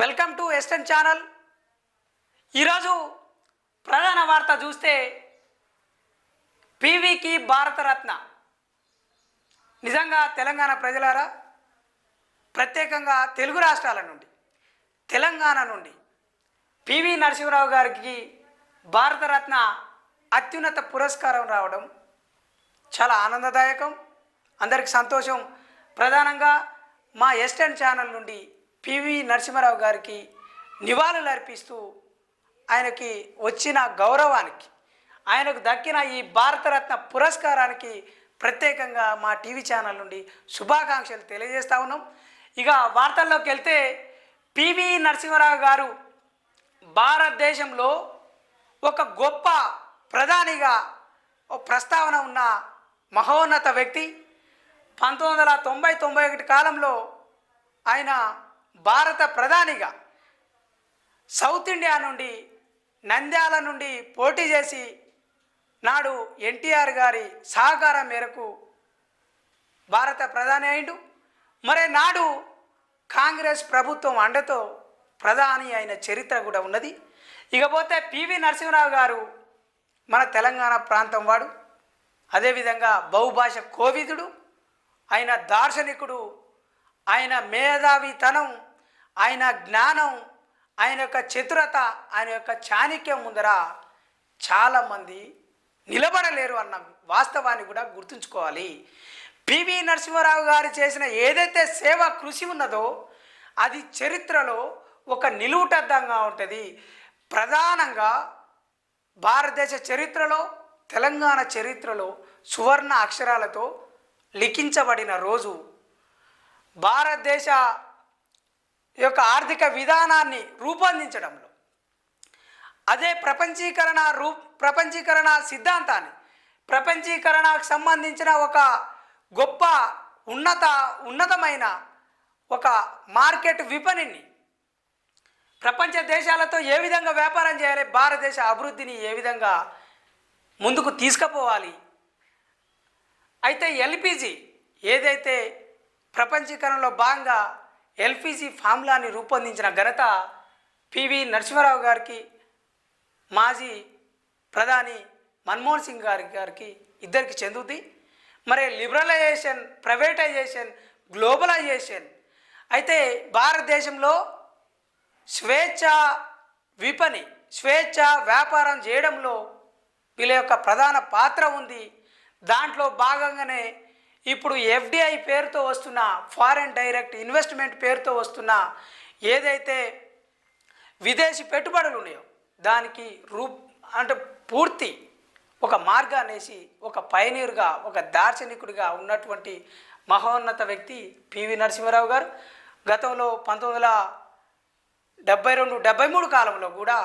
Welcome to eastern channel. ఈరోజు ప్రధాన వార్త చూస్తే పీవీకి భారతరత్న నిజంగా తెలంగాణ ప్రజలారా ప్రత్యేకంగా తెలుగు రాష్ట్రాల నుండి తెలంగాణ నుండి పివి నరసింహరావు గారికి భారతరత్న అత్యున్నత పురస్కారం రావడం చాలా ఆనందదాయకం. అందరికి సంతోషం. ప్రధానంగా మా ఎస్టర్న్ ఛానల్ నుండి పివి నరసింహారావు గారికి నివాళులు అర్పిస్తూ ఆయనకి వచ్చిన గౌరవానికి ఆయనకు దక్కిన ఈ భారతరత్న పురస్కారానికి ప్రత్యేకంగా మా టీవీ ఛానల్ నుండి శుభాకాంక్షలు తెలియజేస్తా ఉన్నాం. ఇక వార్తల్లోకి వెళ్తే పివి నరసింహారావు గారు భారతదేశంలో ఒక గొప్ప ప్రధానిగా ప్రస్తావన ఉన్న మహోన్నత వ్యక్తి. పంతొమ్మిది వందల తొంభై తొంభై ఒకటి కాలంలో ఆయన భారత ప్రధానిగా సౌత్ ఇండియా నుండి నంద్యాల నుండి పోటీ చేసి నాడు ఎన్టీఆర్ గారి సహకారం మేరకు భారత ప్రధాని అయిండు. మరి నాడు కాంగ్రెస్ ప్రభుత్వం అండతో ప్రధాని అయిన చరిత్ర కూడా ఉన్నది. ఇకపోతే పివి నరసింహరావు గారు మన తెలంగాణ ప్రాంతం వాడు. అదేవిధంగా బహుభాష కోవిదుడు. ఆయన దార్శనికుడు. ఆయన మేధావితనం ఆయన జ్ఞానం ఆయన యొక్క చతురత ఆయన యొక్క చాణక్యం ముందర చాలామంది నిలబడలేరు అన్న వాస్తవాన్ని కూడా గుర్తుంచుకోవాలి. పివి నరసింహారావు గారు చేసిన ఏదైతే సేవ కృషి ఉన్నదో అది చరిత్రలో ఒక నిలువుటద్దంగా ఉంటుంది. ప్రధానంగా భారతదేశ చరిత్రలో తెలంగాణ చరిత్రలో సువర్ణ అక్షరాలతో లిఖించబడిన రోజు. భారతదేశ యొక్క ఆర్థిక విధానాన్ని రూపొందించడంలో. అదే ప్రపంచీకరణ రూ ప్రపంచీకరణ సిద్ధాంతాన్ని ప్రపంచీకరణకు సంబంధించిన ఒక గొప్ప ఉన్నత ఉన్నతమైన ఒక మార్కెట్ విపణిని ప్రపంచ దేశాలతో ఏ విధంగా వ్యాపారం చేయాలి భారతదేశ అభివృద్ధిని ఏ విధంగా ముందుకు తీసుకుపోవాలి. అయితే ఎల్పిజి ఏదైతే ప్రపంచీకరణలో భాగంగా ఎల్పిజి ఫార్ములాని రూపొందించిన ఘనత పివి నరసింహారావు గారికి మాజీ ప్రధాని మన్మోహన్ సింగ్ గారి గారికి ఇద్దరికి చెందుతుంది మరి లిబరలైజేషన్ ప్రైవేటైజేషన్ గ్లోబలైజేషన్ అయితే భారతదేశంలో స్వేచ్ఛ విపణి స్వేచ్ఛ వ్యాపారం చేయడంలో వీళ్ళ యొక్క ప్రధాన పాత్ర ఉంది. దాంట్లో భాగంగానే ఇప్పుడు ఎఫ్డిఐ పేరుతో వస్తున్న ఫారెన్ డైరెక్ట్ ఇన్వెస్ట్మెంట్ పేరుతో వస్తున్న ఏదైతే విదేశీ పెట్టుబడులు ఉన్నాయో దానికి రూప్ అంటే పూర్తి ఒక మార్గాన్ని వేసి ఒక పైనీర్గా ఒక దార్శనికుడిగా ఉన్నటువంటి మహోన్నత వ్యక్తి పివి నరసింహారావు గారు. గతంలో పంతొమ్మిది వందల డెబ్బై రెండు డెబ్బై మూడు కాలంలో కూడా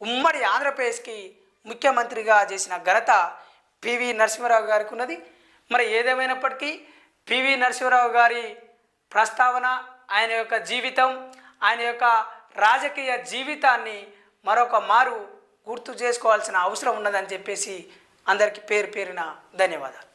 ఉమ్మడి ఆంధ్రప్రదేశ్కి ముఖ్యమంత్రిగా చేసిన ఘనత పివి నరసింహారావు గారికి ఉన్నది. మరి ఏదేమైనప్పటికీ పివి నరసింహరావు గారి ప్రస్తావన ఆయన యొక్క జీవితం ఆయన యొక్క రాజకీయ జీవితాన్ని మరొక మారు గుర్తు చేసుకోవాల్సిన అవసరం ఉన్నదని చెప్పేసి అందరికీ పేరు పేరిన ధన్యవాదాలు.